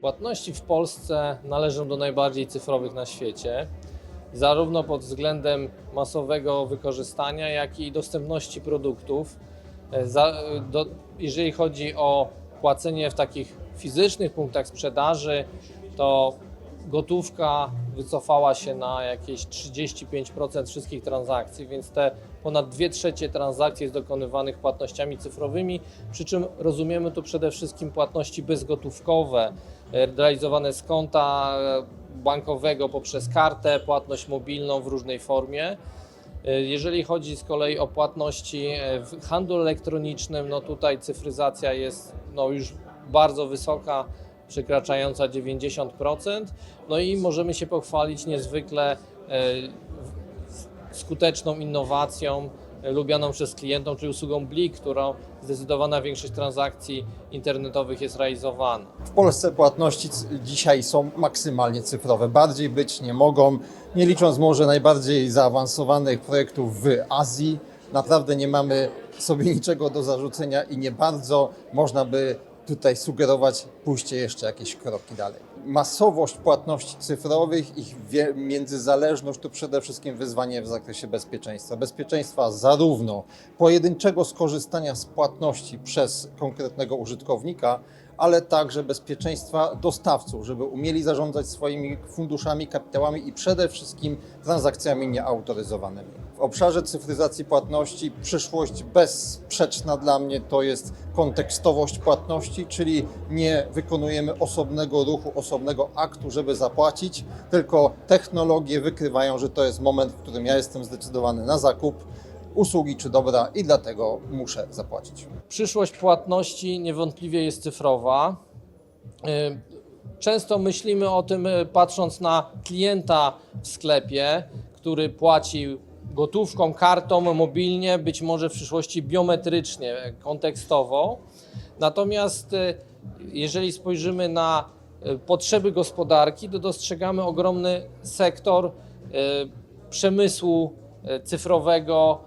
Płatności w Polsce należą do najbardziej cyfrowych na świecie, zarówno pod względem masowego wykorzystania, jak i dostępności produktów. E, jeżeli chodzi o płacenie w takich fizycznych punktach sprzedaży, to gotówka wycofała się na jakieś 35% wszystkich transakcji, więc te ponad 2 trzecie transakcji jest dokonywanych płatnościami cyfrowymi, przy czym rozumiemy tu przede wszystkim płatności bezgotówkowe, e, realizowane z konta bankowego poprzez kartę, płatność mobilną w różnej formie. E, Jeżeli chodzi z kolei o płatności e, w handlu elektronicznym, no tutaj cyfryzacja jest no już bardzo wysoka, przekraczająca 90%. No i możemy się pochwalić niezwykle e, skuteczną innowacją e, lubianą przez klientów, czyli usługą Blik, którą zdecydowana większość transakcji internetowych jest realizowana. W Polsce płatności dzisiaj są maksymalnie cyfrowe. Bardziej być nie mogą, nie licząc może najbardziej zaawansowanych projektów w Azji. Naprawdę nie mamy sobie niczego do zarzucenia i nie bardzo można by tutaj sugerować pójście jeszcze jakieś kroki dalej. Masowość płatności cyfrowych, ich międzyzależność to przede wszystkim wyzwanie w zakresie bezpieczeństwa. Bezpieczeństwa zarówno pojedynczego skorzystania z płatności przez konkretnego użytkownika, ale także bezpieczeństwa dostawców, żeby umieli zarządzać swoimi funduszami, kapitałami i przede wszystkim transakcjami nieautoryzowanymi. W obszarze cyfryzacji płatności przyszłość bezsprzeczna dla mnie to jest kontekstowość płatności, czyli nie wykonujemy osobnego ruchu, osobnego aktu, żeby zapłacić, tylko technologie wykrywają, że to jest moment, w którym ja jestem zdecydowany na zakup usługi czy dobra i dlatego muszę zapłacić. Przyszłość płatności niewątpliwie jest cyfrowa. Y, Często myślimy o tym y, patrząc na klienta w sklepie, który płaci gotówką, kartą, mobilnie, być może w przyszłości biometrycznie, kontekstowo. Natomiast y, jeżeli spojrzymy na potrzeby gospodarki, to dostrzegamy ogromny sektor przemysłu cyfrowego,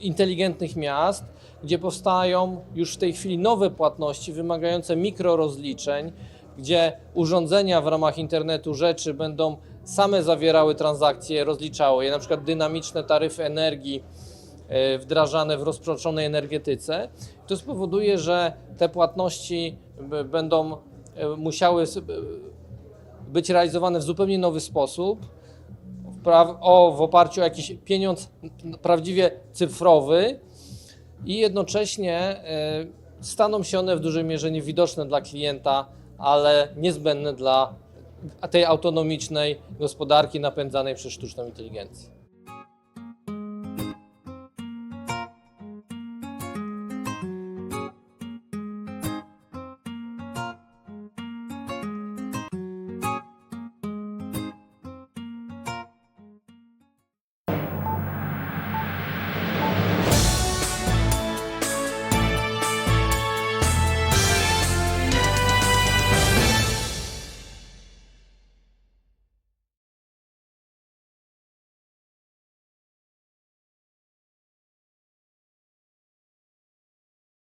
inteligentnych miast, gdzie powstają już w tej chwili nowe płatności wymagające mikrorozliczeń, gdzie urządzenia w ramach internetu rzeczy będą same zawierały transakcje, rozliczały je, na przykład dynamiczne taryfy energii e, wdrażane w rozproszonej energetyce. To spowoduje, że te płatności będą e, musiały być realizowane w zupełnie nowy sposób, o, w oparciu o jakiś pieniądz prawdziwie cyfrowy i jednocześnie e, staną się one w dużej mierze niewidoczne dla klienta, ale niezbędne dla tej autonomicznej gospodarki napędzanej przez sztuczną inteligencję.